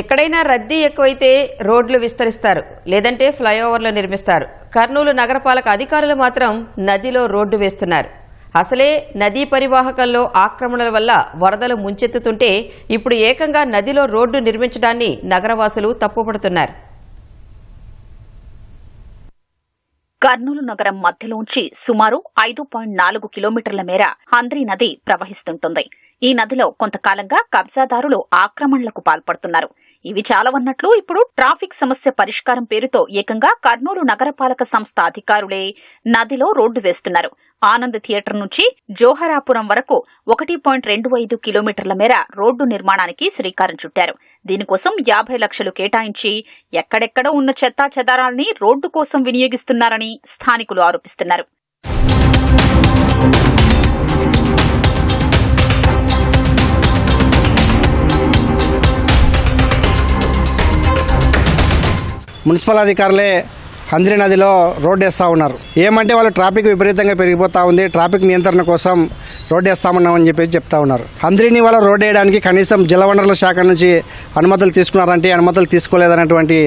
ఎక్కడైనా రద్దీ ఎక్కువైతే రోడ్లు విస్తరిస్తారు లేదంటే ఫ్లైఓవర్లు నిర్మిస్తారు. కర్నూలు నగరపాలక అధికారులు మాత్రం నదిలో రోడ్డు వేస్తున్నారు. అసలే నదీ పరివాహకంలో ఆక్రమణల వల్ల వరదలు ముంచెత్తుతుంటే ఇప్పుడు ఏకంగా నదిలో రోడ్డు నిర్మించడాన్ని నగరవాసులు తప్పుపడుతున్నారు. కర్నూలు నగరం మధ్యలోంచి సుమారు ఐదు పాయింట్ నాలుగు కిలోమీటర్ల మేర హంద్రీ నది ప్రవహిస్తుంటుంది. ఈ నదిలో కొంతకాలంగా కబ్జాదారులు ఆక్రమణలకు పాల్పడుతున్నారు. ఇవి చాలవన్నట్లు ఇప్పుడు ట్రాఫిక్ సమస్య పరిష్కారం పేరుతో ఏకంగా కర్నూలు నగరపాలక సంస్థ అధికారులే నదిలో రోడ్డు వేస్తున్నారు. ఆనంద్ థియేటర్ నుంచి జోహరాపురం వరకు ఒకటి పాయింట్ రెండు ఐదు కిలోమీటర్ల మేర రోడ్డు నిర్మాణానికి శ్రీకారం చుట్టారు. దీనికోసం యాభై లక్షలు కేటాయించి ఎక్కడెక్కడ ఉన్న చెత్తా చెదారాల్ని రోడ్డు కోసం వినియోగిస్తున్నారని స్థానికులు ఆరోపిస్తున్నారు. మున్సిపల్ అధికారులే హంద్రి నదిలో రోడ్డు వేస్తూ ఉన్నారు. ఏమంటే వాళ్ళు ట్రాఫిక్ విపరీతంగా పెరిగిపోతూ ఉంది ట్రాఫిక్ నియంత్రణ కోసం రోడ్డు వేస్తామన్నామని చెప్పేసి చెప్తా ఉన్నారు. హంద్రిని వాళ్ళ రోడ్డు వేయడానికి కనీసం జలవనరుల శాఖ నుంచి అనుమతులు తీసుకున్నారంటే అనుమతులు తీసుకోలేదన్నటువంటి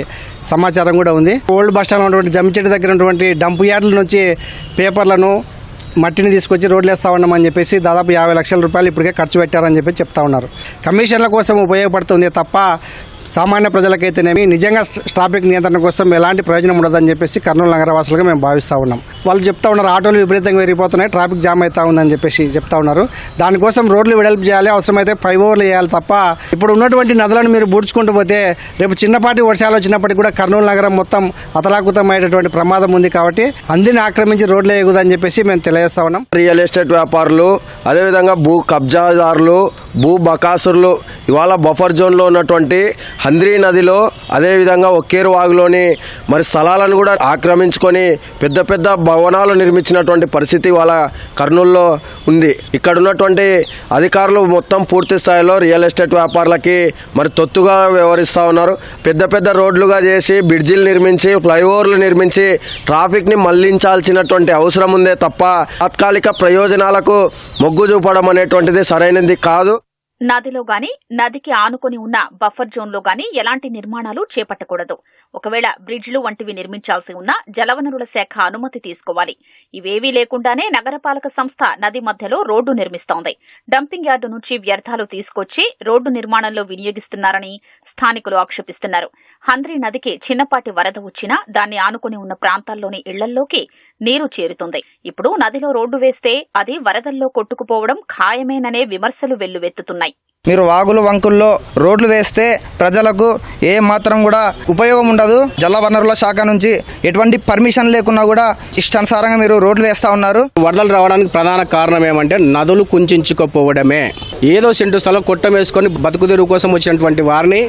సమాచారం కూడా ఉంది. ఓల్డ్ బస్ స్టాండ్ ఉన్నటువంటి జమ్మిచెట్టు దగ్గర ఉన్నటువంటి డంప్ యార్డుల నుంచి పేపర్లను మట్టిని తీసుకొచ్చి రోడ్లు వేస్తా ఉన్నామని చెప్పేసి దాదాపు యాభై లక్షల రూపాయలు ఇప్పటికే ఖర్చు పెట్టారని చెప్పి చెప్తా ఉన్నారు. కమిషన్ల కోసం ఉపయోగపడుతుంది తప్ప సామాన్య ప్రజలకైతేనేమి నిజంగా ట్రాఫిక్ నియంత్రణ కోసం ఎలాంటి ప్రయోజనం ఉండదని చెప్పేసి కర్నూలు నగరవాసులుగా మేము భావిస్తూ ఉన్నాం. వాళ్ళు చెప్తా ఉన్నారు ఆటోలు విపరీతంగా పెరిగిపోతున్నాయి ట్రాఫిక్ జామ్ అవుతా ఉందని చెప్పేసి చెప్తా ఉన్నారు. దానికోసం రోడ్లు వెడల్పు చేయాలి అవసరమైతే ఫైవ్ ఓవర్లు వేయాలి తప్ప ఇప్పుడు ఉన్నటువంటి నదులను మీరు బూడ్చుకుంటూ పోతే రేపు చిన్నపాటి వర్షాలు వచ్చినప్పటికీ కూడా కర్నూలు నగరం మొత్తం అతలాకుతమైనటువంటి ప్రమాదం ఉంది కాబట్టి అందిని ఆక్రమించి రోడ్లు వేయకూడదని చెప్పేసి మేము తెలియజేస్తా ఉన్నాం. రియల్ ఎస్టేట్ వ్యాపారులు అదేవిధంగా భూ కబ్జాదారులు భూ బకాసురులు ఇవాళ బఫర్ జోన్లో ఉన్నటువంటి హంద్రీ నదిలో అదేవిధంగా ఒక్కేరు వాగులోని మరి స్థలాలను కూడా ఆక్రమించుకొని పెద్ద పెద్ద భవనాలు నిర్మించినటువంటి పరిస్థితి వాళ్ళ కర్నూలులో ఉంది. ఇక్కడ ఉన్నటువంటి అధికారులు మొత్తం పూర్తి స్థాయిలో రియల్ ఎస్టేట్ వ్యాపారులకి మరి తొత్తుగా వ్యవహరిస్తూ ఉన్నారు. పెద్ద పెద్ద రోడ్లుగా చేసి బ్రిడ్జిలు నిర్మించి ఫ్లైఓవర్లు నిర్మించి ట్రాఫిక్ని మళ్ళించాల్సినటువంటి అవసరం ఉందే తప్ప తాత్కాలిక ప్రయోజనాలకు మొగ్గు చూపడం అనేటువంటిది సరైనది కాదు. నదిలో గాని నదికి ఆనుకొని ఉన్న బఫర్ జోన్లో గాని ఎలాంటి నిర్మాణాలు చేపట్టకూడదు. ఒకవేళ బ్రిడ్జ్లు వంటివి నిర్మించాల్సి ఉన్నా జలవనరుల శాఖ అనుమతి తీసుకోవాలి. ఇవేవీ లేకుండానే నగరపాలక సంస్థ నది మధ్యలో రోడ్డు నిర్మిస్తోంది. డంపింగ్ యార్డు నుంచి వ్యర్థాలు తీసుకొచ్చి రోడ్డు నిర్మాణంలో వినియోగిస్తున్నారని స్థానికులు ఆక్షేపిస్తున్నారు. హంద్రి నదికి చిన్నపాటి వరద వచ్చినా దాన్ని ఆనుకొని ఉన్న ప్రాంతాల్లోని ఇళ్ళల్లోకి నీరు చేరుతుంది. ఇప్పుడు నదిలో రోడ్డు వేస్తే అది వరదల్లో కొట్టుకుపోవడం ఖాయమేననే విమర్శలు వెల్లువెత్తుతున్నాయి. మీరు వాగులు వంకుల్లో రోడ్లు వేస్తే ప్రజలకు ఏ మాత్రం కూడా ఉపయోగం ఉండదు. జల వనరుల శాఖ నుంచి ఎటువంటి పర్మిషన్ లేకున్నా కూడా ఇష్టానుసారంగా మీరు రోడ్లు వేస్తా ఉన్నారు. వరదలు రావడానికి ప్రధాన కారణం ఏమంటే నదులు కుంచుకోపోవడమే ఏదో సెంటు స్థలం కొట్టం వేసుకొని బతుకుదెరువు కోసం వచ్చినటువంటి వారిని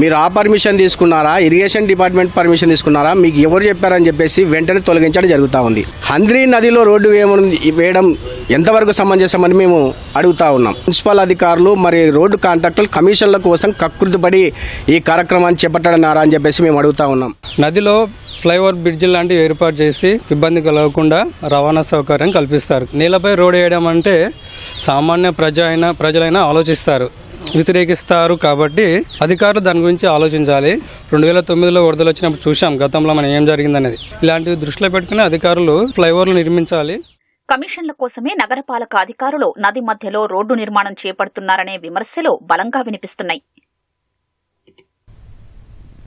మీరు ఆ పర్మిషన్ తీసుకున్నారా? ఇరిగేషన్ డిపార్ట్మెంట్ పర్మిషన్ తీసుకున్నారా? మీకు ఎవరు చెప్పారని చెప్పేసి వెంటనే తొలగించడం జరుగుతూ ఉంది. హంద్రీ నదిలో రోడ్డు వేయడం ఎంతవరకు సమంజసమని మేము అడుగుతా ఉన్నాం. మున్సిపల్ అధికారులు మరి రోడ్డు కాంట్రాక్టర్లు కమిషన్ల కోసం కకృతిపడి ఈ కార్యక్రమాన్ని చేపట్టడన్నారా అని చెప్పేసి మేము అడుగుతా ఉన్నాం. నదిలో ఫ్లైఓవర్ బ్రిడ్జి లాంటివి ఏర్పాటు చేసి ఇబ్బంది కలగకుండా రవాణా సౌకర్యం కల్పిస్తారు. నీళ్ళపై రోడ్ వేయడం అంటే సామాన్య ప్రజ అయినా ప్రజలైనా ఆలోచిస్తారు. వ్యతిరేకిస్తారు కాబట్టి అధికారులు దాని గురించి ఆలోచించాలి. రెండు వేల తొమ్మిదిలో వరదలు వచ్చినప్పుడు చూసాం గతంలో మనం ఏం జరిగిందనేది. ఇలాంటివి దృష్టిలో పెట్టుకుని అధికారులు ఫ్లైఓవర్లు నిర్మించాలి. కమిషన్ల కోసమే నగరపాలక అధికారులు నది మధ్యలో రోడ్డు నిర్మాణం చేపడుతున్నారనే విమర్శలు బలంగా వినిపిస్తున్నాయి.